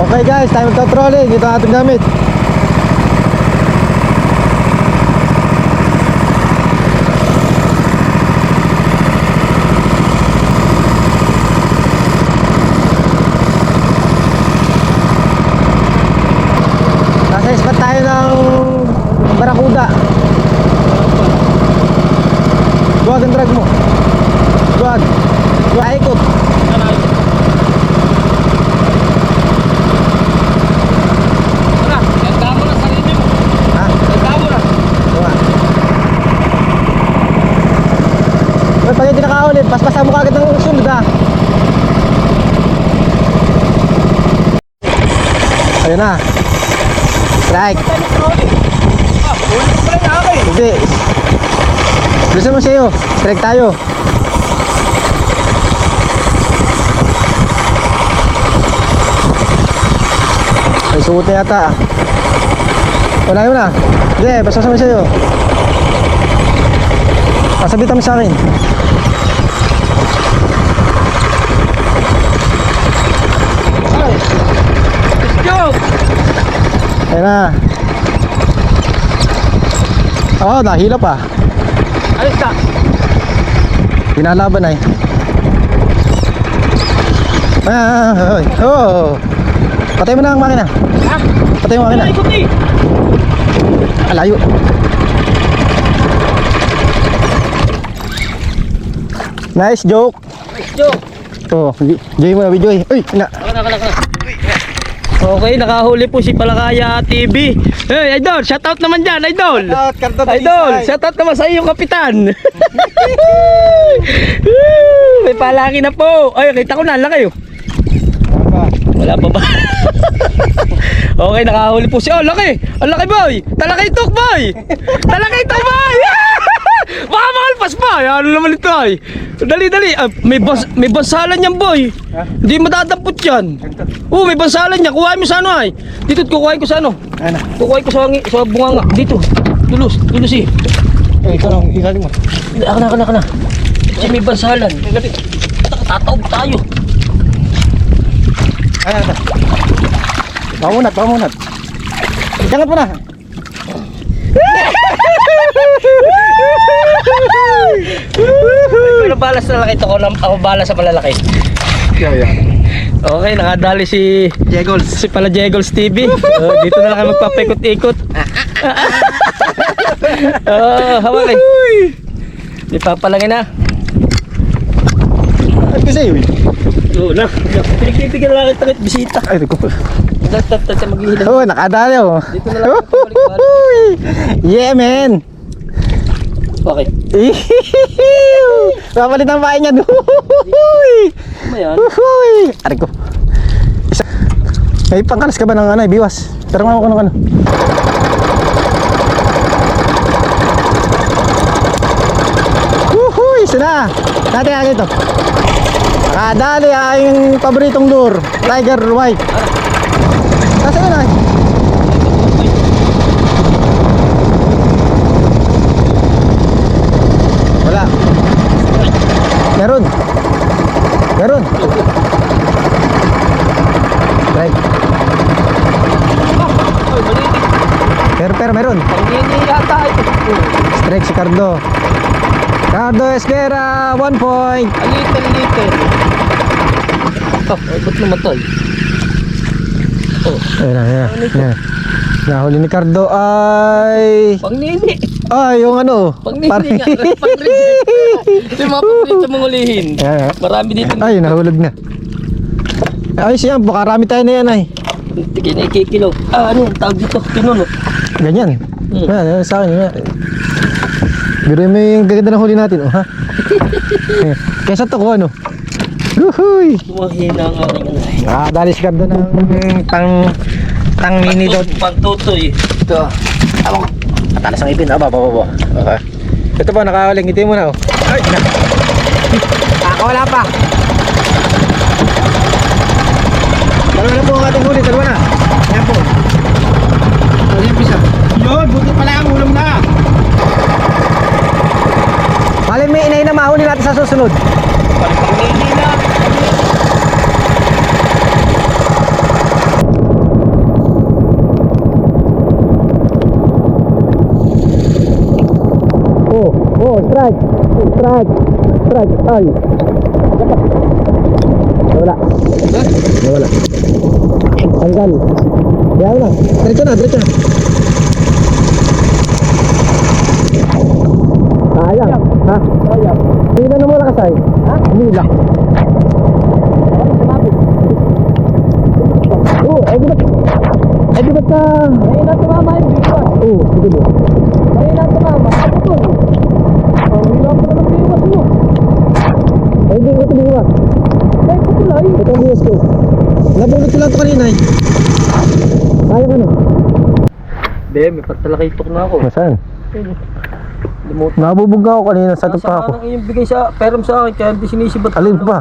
Okay guys, time to trolling. Ito ang ating gamit. Nasa spot tayo ng Barakuda. Duwag ang drag mo. Duwag. Duwag ikot. Ganda mo na sarili mo. Ha? Ganda mo na. Ito nga. Uy, pag hindi nakahuli, paspasan mo kagad ng sunod ha. Ayun na. Strike. Hindi. Bilisan mo sa'yo. Strike tayo. May suot yata. Wala yun ah. Hindi, basta sabi sa'yo. Pasabitan mo sa. Ayun na. Oh, nahila pa. Alis ka. Pinalaban ay. Ah, ah, ah, oh. Patay mo na ang makina. Ha? Patay mo ang makina. Alayo. Nice joke. Let's go. Oh, joy mo na, joy. Uy, na. Ako na, ako na, ako na. Okay, nakahuli po si Palakaya TV. Hey, Idol, shout out naman dyan, Idol. Idol, shout out naman sa iyo, Kapitan. May palaki na po. Ay, kita ko na, ang laki oh. Wala pa ba? okay, nakahuli po siya. Oh, laki! Ang laki, boy! Talakay tok, boy! Talakay tok, pa! Ano naman ito, ay? Dali, dali! Ah, may, bas may bansalan yan, boy! Hindi madadampot yan! Oo, may bansalan yan! Kuhain mo sa ano, ay! Dito, kukuhain ko sa ano? Ano? Kukuhain ko sa, sa bunganga. Dito! Tulos! Tulos eh! Eh, ikaw lang, ikaw mo. Ako na, ako na, ako na. Kasi may bansalan. Tataob tayo. Ano, ano? Pamunat, pamunat. Jangan mo na. balas na lang ito ko lang ako balas sa malalaki. Yeah, yeah. Okay, nakadali si Jegols. si pala Jegols TV. Oh, dito na lang kami magpapaikot-ikot. Oh, hawak eh. Di papalangin na. Ano kasi yun? Oo na. Pinagpipigyan lang kita ng bisita. Ay, ko. Dapat sa maghihilang. Oh, nakadali oh. Dito na lang ako balik-balik. Yeah, man. Okay. Papalit ang bahay niya. Uy! Ano yan? Uy! Aray ko. Isa. May pangkalas ka ba ng ano, biwas? Pero nga ako ng ano. Uhuy! Isa na! Dati nga ito. Nakadali ang paboritong lure. Tiger White. Kasi yun Strike si Cardo. Cardo Esquera, one point. A little, little. Oh, ay, ba't namatay? Oh, Ayan na, ayan na. ayan. Nahuli ni Cardo ay... pangnini. Ay, yung ano. Pangnini nga. Pang-reject. Ito yung mga paborito mong ulihin. Ayan. Marami dito. Ay, nahulog na. Ayos yan, baka rami tayo na yan ay. Tigil na ikikilaw. Ah, ano yung tawag dito? Pinuno. Ganyan. Hmm. Yan, yan sa akin. Yan. Biro mo yung gaganda ng huli natin, oh, ha? Eh, Kesa to ko, ano? Uhuy! Mahina ang aking. Ah, dali si Cardo ng pang... Tang mini dot. Pantutoy. Ito. Tawag. Matalas ang ipin. Aba, aba, aba. Okay. Ito po, nakawaling. Ngiti mo na, oh. Ay, na. Ako wala pa. Dalawa na po ang ating huli. Dalawa na. huli natin sa susunod? Oh, oh, strike, strike, strike, ay. Nawala. Nawala. Tanggal. Diyan lang. Diretso na, diretso na. Sayang. Ha? Sayang. Hila na muna kasay. Ha? Hila. Oo, ay di ba't? Ay di ba't ka? Ay, na tumama yung biwas. Oo, sige mo. Ay, na tumama. Ako po. Ang hila ko ng biwas mo. Ay hindi ko tumiwas. Ay, putulay. Ito ang biwas ko. Nabunot ko lang ito kanina eh. Sayang ano? Be, may patalakaitok na ako. Nasaan? Lumot. Nabubog nga ako kanina sa Nasa tupa ako. kanang iyong bigay sa peram sa akin, kaya hindi sinisibat. Alin pa?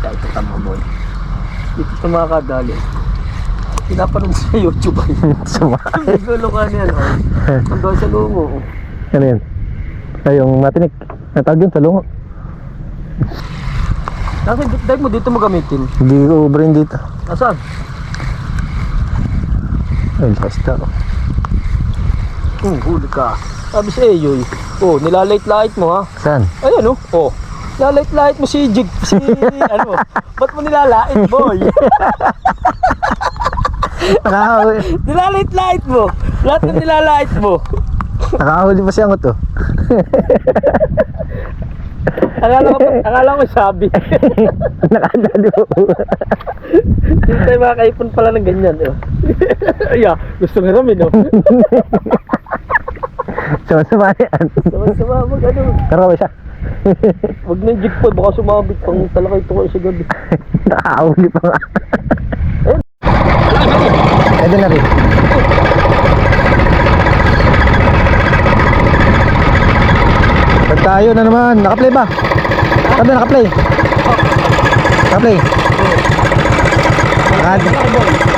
Ito tama boy. Dito sa mga kadali. Pinapanood sa YouTube ay. Suma. May gulo ka niyan. Oh. Ang doon sa lungo. oh. Ano yan? Ay, yung matinik. Natawag yun sa lungo. Kasi dahil mo dito mo gamitin. Hindi ko ubrin dito. Nasaan? Ay, lakas na. Oh, huli ka. Sabi sa iyo eh. Oh, nilalait-lait mo ha. Saan? Ayan oh. Oh. Nilalait-lait mo si Jig. Si ano. Ba't mo nilalait boy? Nakahuli. nilalait-lait mo. Lahat ng nilalait mo. Nakahuli pa siya to. Akala ko, akala ko sabi. Nakadalo. Hindi tayo makakaipon pala ng ganyan. Eh. Ay, ah, gusto nga namin, no? Sama-sama yan. Sama-sama mag ano. Karawa siya. Huwag na jig po, baka sumabit pang talakay ito kayo sa gabi. Nakahuli pa nga. Pwede na rin. Pag tayo na naman. Nakaplay ba? Sabi nakaplay. Nakaplay. Nakad.